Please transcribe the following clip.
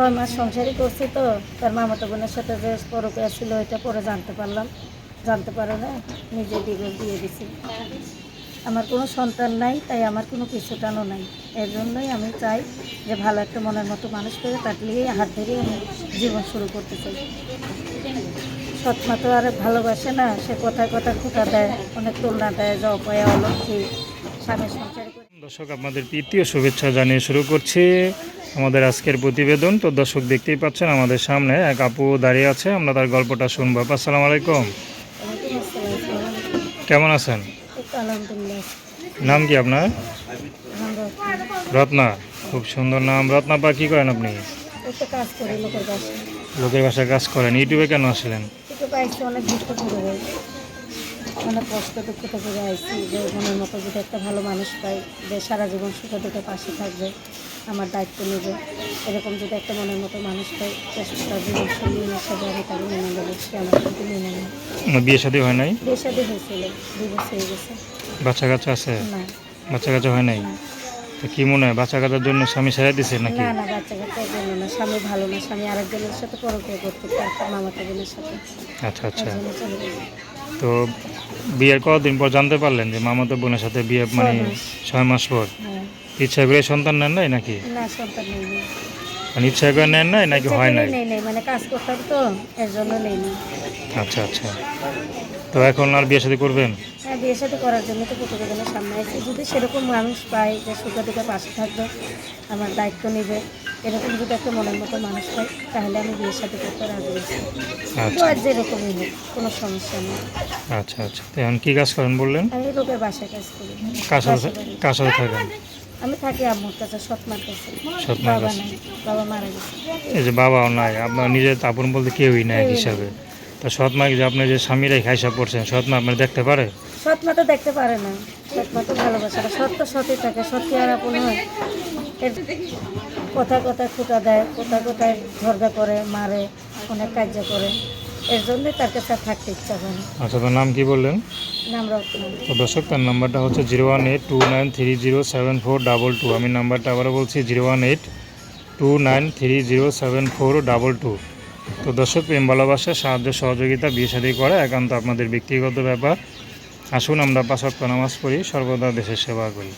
ছয় মাস সংসারই করছি তো। তার মামাতো বোনের সাথে যে পরকিয়া ছিল এটা পরে জানতে পারলাম। জানতে পারে না, নিজে ডিভোর্স দিয়ে দিছি। আমার কোনো সন্তান নাই, তাই আমার কোনো কিছুটানও নাই। এর জন্যই আমি চাই যে ভালো একটা মনের মতো মানুষ করে কাটলিয়ে হাত ধরে আমি জীবন শুরু করতে চাই। সৎমা তো আর ভালোবাসে না, সে কথায় কথা খোটা দেয়, অনেক তুলনা দেয় জপয়া অলক্ষী স্বামী সংসার দর্শক, আপনাদের তৃতীয় শুভেচ্ছা জানিয়ে শুরু করছি। আমাদের আজকের প্রতিবেদন। তো দর্শক দেখতেই পাচ্ছেন আমাদের সামনে এক আপু দাঁড়িয়ে আছে। আমরা তার গল্পটা শুনব। আপু, আসসালামু আলাইকুম। কেমন আছেন? নাম কি আপনার? রত্না। খুব সুন্দর নাম। রত্না পা কী করেন আপনি? লোকের বাসায়। কাজ করেন। ইউটিউবে কেন আসলেন? অনেক কষ্ট দুঃখ করে আইছি যে মনের মতো যদি একটা ভালো মানুষ পাই যে সারা জীবন সুখে দুঃখে পাশে থাকবে আমার দায়িত্ব নেবে। এরকম যদি একটা মনের মতো মানুষ পাই চেষ্টা জীবন সঙ্গী হিসাবে আমি তাকে মেনে নেব সে আমার কিন্তু মেনে নেয় বিয়ে শাদী হয় নাই? বিয়ে শাদী হয়েছিল দুই বছর হয়ে গেছে। বাচ্চা কাচ্চা আছে? না। বাচ্চা কাচ্চা হয় নাই? তো কি মনে হয় বাচ্চা কাচ্চার জন্য স্বামী ছেড়ে দিছে নাকি? না না বাচ্চা কাচ্চার জন্য না স্বামী ভালো না স্বামী আরেকজনের সাথে পরকিয়া করতে তার মামাতো বোনের সাথে। আচ্ছা আচ্ছা। তো বিয়ের কতদিন পর জানতে পারলেন যে মামাতো বোনের সাথে বিয়ে মানে ছয় মাস। পর। হ্যাঁ। ইচ্ছা করে সন্তান নেন নাই নাকি? না সন্তান নেই। নেই। মানে করে নেন নাই নাকি হয় নাই? নেই নেই মানে কাজ করতাম তো এর জন্য নেই। নি আচ্ছা আচ্ছা। তো এখন আর বিয়ে শাদী করবেন? হ্যাঁ বিয়ের সাথে করার জন্য তো প্রতিবেদনের সামনে আছে। যদি সেরকম মানুষ পাই যে সুখে দুঃখে পাশে থাকবে আমার দায়িত্ব নেবে এরকম যদি একটা মনের মতো মানুষ পাই তাহলে আমি বিয়ের সাথে করতে রাজি আছি। তো আচ্ছা আর যেরকমই হোক কোনো সমস্যা নেই। আচ্ছা আচ্ছা। তো এখন কী কাজ করেন বললেন? আমি লোকের বাসায় কাজ করি। কার সাথে থাকেন। আমি থাকি আম্মুর কাছে সৎমার কাছে। সৎমার বাবা কাছে। বাবা মারা গেছে। এই যে বাবাও নাই আপনার নিজের আপন বলতে কেউই নাই হিসাবে। তো সৎ মা যে আপনি যে স্বামীরাই খাইসা পড়ছেন সৎ মা আপনার দেখতে পারে? সৎমা তো দেখতে পারে না। সৎমা তো ভালোবাসে না। সৎ তো সতই থাকে সত্যি আর আপন হয়? এর কথা কথা খুঁটা দেয় কোথায় কোথায় ঝরগা করে মারে অনেক কার্য করে। এর জন্যই তার কাছে থাকতে ইচ্ছা না। আচ্ছা তার নাম কি বললেন? নাম তো দর্শক তার নাম্বারটা হচ্ছে zero one eight two nine three zero seven four double two. আমি নাম্বারটা আবারও বলছি zero one eight two nine three zero seven four double two. তো দর্শক প্রেম ভালোবাসা সাহায্য সহযোগিতা বিয়ে শাদী করা একান্ত আপনাদের ব্যক্তিগত ব্যাপার। আসুন আমরা পাঁচ নামাজ পড়ি সর্বদা দেশের সেবা করি।